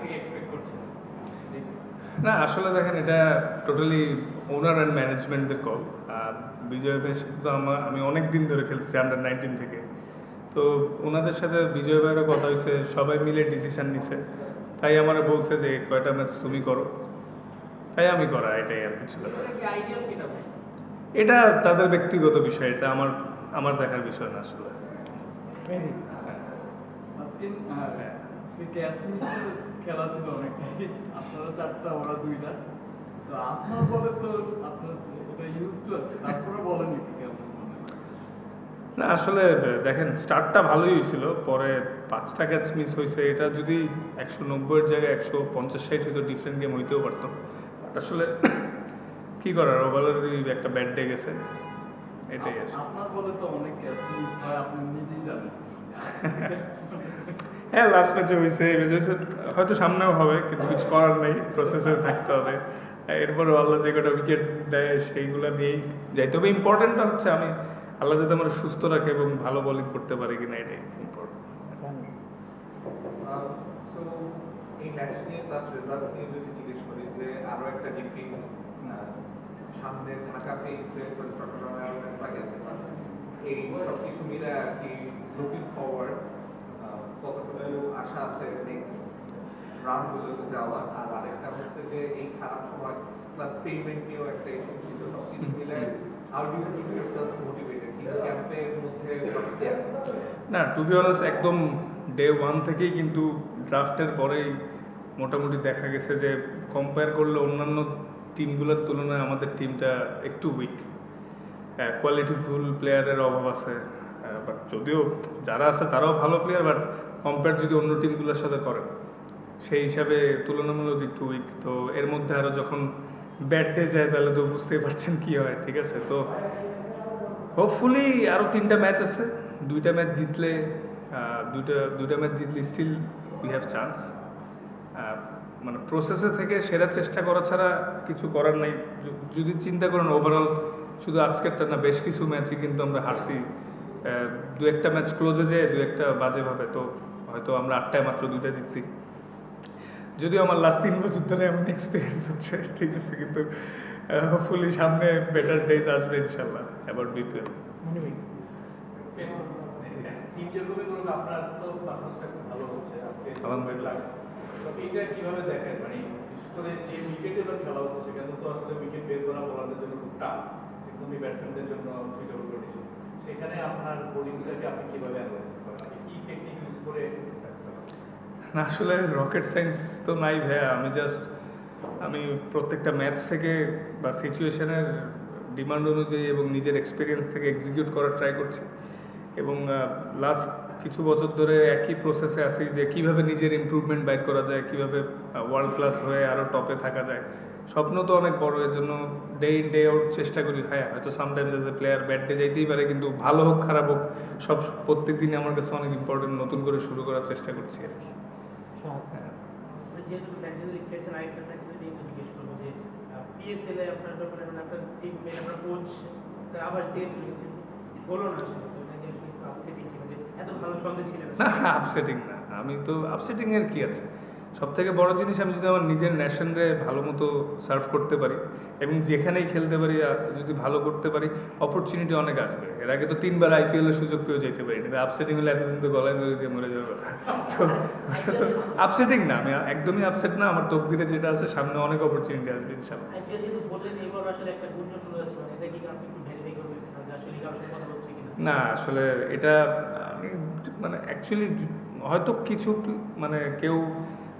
থেকে এক্সপেক্ট করছেন না। আসলে দেখেন এটা টোটালি ওনার অ্যান্ড ম্যানেজমেন্টদের কল বিজয় ভাইয়ের সাথে তো আমার আমি অনেক দিন ধরে খেলছি আন্ডার নাইনটিন থেকে। তো ওনাদের সাথে বিজয় ভাইয়েরও কথা হয়েছে সবাই মিলে ডিসিশন নিছে। তাই আমার বলছে যে কয়টা ম্যাচ তুমি করো? তাই আমি করা এটাই আর কিছু ভাই? এটা তাদের ব্যক্তিগত বিষয় এটা আমার আমার দেখার বিষয় না আসলে। খেলা ছিল অনেকটাই আপনারা চারটা ওরা দুইটা। তো আপনার বলে তো আপনার এটা ইউজ টু আছে। তারপরে বলেন কেমন না আসলে দেখেন স্টার্টটা ভালোই হয়েছিল। পরে পাঁচটা ক্যাচ মিস হয়েছে। এটা যদি একশো নব্বইয়ের জায়গায় একশো পঞ্চাশ ষাট হয়তো ডিফারেন্ট গেম হইতেও পারতো। আসলে কি করার? ওভারঅলই একটা ব্যাড ডে গেছে। এটাই আছে আপনার বলে তো অনেক ক্যাচ মিস হয় আপনি নিজেই জানেন। হ্যাঁ লাস্ট ম্যাচে হয়েছে হয়তো সামনেও হবে, কিন্তু কিছু করার নেই প্রসেসে থাকতে হবে। এরপরে আল্লাহ যে কটা উইকেট দেয়, সেইগুলো নিয়েই যাই তবে ইম্পর্টেন্টটা হচ্ছে আমি আল্লাহ যাতে আমার সুস্থ রাখে এবং ভালো বোলিং করতে পারে কিনা, এটাই ইম্পর্টেন্ট যদি জিজ্ঞেস করি, যে আরও একটা ডিগ্রি সামনে ঢাকাতে কিছু মিলে আর কি লুকিং ফরওয়ার্ড কতটুকু আশা আছে নেক্সট রাউন্ডগুলোতে যাওয়ার আর আরেকটা হচ্ছে যে এই খারাপ সময় প্লাস পেমেন্ট নিয়েও একটা ইস্যু ছিল সব কিছু মিলে না টু বি অনেস্ট একদম ডে ওয়ান থেকেই কিন্তু ড্রাফটের পরেই মোটামুটি দেখা গেছে যে কম্পেয়ার করলে অন্যান্য টিমগুলোর তুলনায় আমাদের টিমটা একটু উইক কোয়ালিটিফুল প্লেয়ারের অভাব আছে। বাট যদিও যারা আছে তারাও ভালো প্লেয়ার বাট কম্পেয়ার যদি অন্য টিমগুলোর সাথে করেন সেই হিসাবে তুলনামূলক একটু উইক তো এর মধ্যে আরও যখন ব্যাট ডে যায়, তাহলে তো বুঝতেই পারছেন কি হয়, ঠিক আছে? তো হোপফুলি আরও তিনটা ম্যাচ আছে। দুইটা ম্যাচ জিতলে দুইটা দুইটা ম্যাচ জিতলে স্টিল উই হ্যাভ চান্স মানে প্রসেসে থেকে সেরা চেষ্টা করা ছাড়া কিছু করার নাই। যদি চিন্তা করেন ওভারঅল শুধু আজকেরটা না, বেশ কিছু ম্যাচই কিন্তু আমরা হারছি। দু একটা ম্যাচ ক্লোজে যেয়ে দু একটা বাজেভাবে তো হয়তো আমরা আটটায় মাত্র দুইটা জিতছি। যদিও আমার লাস্ট তিন বছর ধরে এমন এক্সপিরিয়েন্স হচ্ছে ঠিক আছে কিন্তু হোপফুলি সামনে বেটার ডেজ আসবে ইনশাল্লাহ অ্যাবাউট বিপিএল আলহামদুলিল্লাহ। তো এইটা কীভাবে দেখেন? মানে করে যে উইকেটে খেলা হচ্ছে সেখানে তো আসলে উইকেট বের করা বোলারদের জন্য খুব টাফ একদমই ব্যাটসম্যানদের জন্য সুইটেবল কন্ডিশন সেখানে আপনার বোলিংটাকে আপনি কীভাবে অ্যানালাইসিস করেন? কি টেকনিক ইউজ করে না, আসলে রকেট সায়েন্স তো নাই ভাইয়া। আমি জাস্ট আমি প্রত্যেকটা ম্যাচ থেকে বা সিচুয়েশনের ডিমান্ড অনুযায়ী এবং নিজের এক্সপিরিয়েন্স থেকে এক্সিকিউট করার ট্রাই করছি। এবং লাস্ট কিছু বছর ধরে একই প্রসেসে আছি যে কীভাবে নিজের ইমপ্রুভমেন্ট বাইর করা যায়, কীভাবে ওয়ার্ল্ড ক্লাস হয়ে আরও টপে থাকা যায়। স্বপ্ন তো অনেক বড় এর জন্য ডে ইন ডে আউট চেষ্টা করি হ্যাঁ হয়তো sometimes as a player bad day যাইতেই পারে, কিন্তু ভালো হোক, খারাপ হোক, সব প্রত্যেক দিনই আমার কাছে অনেক ইম্পর্টেন্ট নতুন করে শুরু করার চেষ্টা করছি আর কি। হ্যাঁ যেহেতু ফ্র্যাঞ্চাইজি খেলছেন আরেকটা নিয়ে জিজ্ঞেস করব যে পিএসএল এ আপনার ব্যাপারে মানে আপনার টিম আপনার কোচ তার আবাস দিয়ে চলে গেছেন বলো না আপসেটিং যে এত ভালো সঙ্গে ছিলেন না। আপসেটিং না। আমি তো আপসেটিং এর কি আছে? সব থেকে বড় জিনিস আমি যদি আমার নিজের ন্যাশনরে ভালো মতো সার্ভ করতে পারি এবং যেখানেই খেলতে পারি যদি ভালো করতে পারি অপরচুনিটি অনেক আসবে। এর আগে তো তিনবার আইপিএলের সুযোগ পেয়েও যেতে পারি না আপসেটিং হলে এতদিন তো গলায় ধরে দিয়ে মরে কথা। তো ওটা তো আপসেটিং না আমি একদমই আপসেট না। আমার তকদিরে যেটা আছে সামনে অনেক অপরচুনিটি আসবে মানে না আসলে এটা আমি মানে অ্যাকচুয়ালি হয়তো কিছু মানে কেউ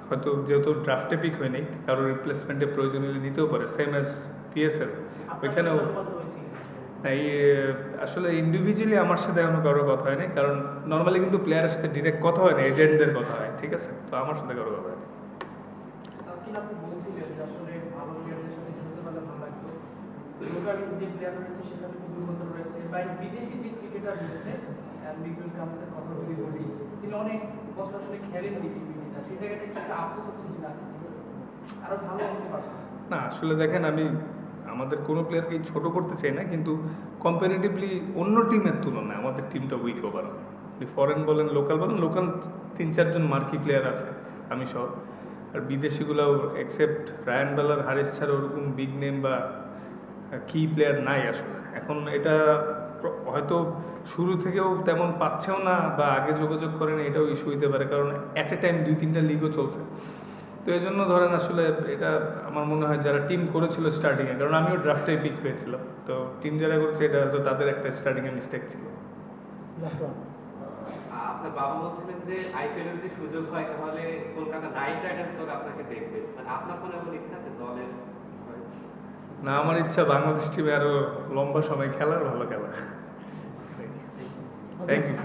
হয়তো যেহেতু ড্রাফটে পিক হয়নি, কারোর রিপ্লেসমেন্টে প্রয়োজন হলে নিতেও পারে সেম অ্যাজ পিএসএল ওইখানেও? এই, আসলে ইন্ডিভিজুয়ালি আমার সাথে এখনও কারোর কথা হয়নি, কারণ নর্মালি কিন্তু প্লেয়ারের সাথে ডিরেক্ট কথা হয় না এজেন্টদের কথা হয়, ঠিক আছে? তো আমার সাথে কারও কথা হয়নি। তিনি অনেক বছর আসলে এই না, আসলে দেখেন, আমি আমাদের কোনো প্লেয়ারকে ছোট করতে চাই না, কিন্তু কম্পারেটিভলি অন্য টিমের তুলনায় আমাদের টিমটা উইক ওভারঅল ফরেন বলেন লোকাল বলেন লোকাল তিন, চারজন মার্কি প্লেয়ার আছে, আমি সহ। আর বিদেশিগুলো এক্সেপ্ট রায়ান বেলার হারিস ছাড়া ওরকম বিগ নেম বা কি প্লেয়ার নাই আসলে। এখন এটা হয়তো শুরু থেকেও তেমন পাচ্ছেও না বা আগে যোগাযোগ করে না এটাও ইস্যু হইতে পারে। কারণ অ্যাট এ টাইম দুই তিনটা লিগও চলছে। তো এই জন্য ধরেন আসলে এটা আমার মনে হয় যারা টিম করেছিল স্টার্টিংয়ে কারণ আমিও ড্রাফটেই পিক হয়েছিলাম। তো টিম যারা করেছে এটা হয়তো তাদের একটা স্টার্টিংয়ে মিস্টেক ছিল। আপনার বাবা বলছিলেন যে আইপিএল যদি সুযোগ হয় তাহলে কলকাতা নাইট রাইডার্স দল আপনাকে দেখবে। মানে আপনার কোনো এমন ইচ্ছা আছে দলের? না আমার ইচ্ছা বাংলাদেশ টিমে আরও লম্বা সময় খেলার ভালো খেলা থ্যাংক ইউ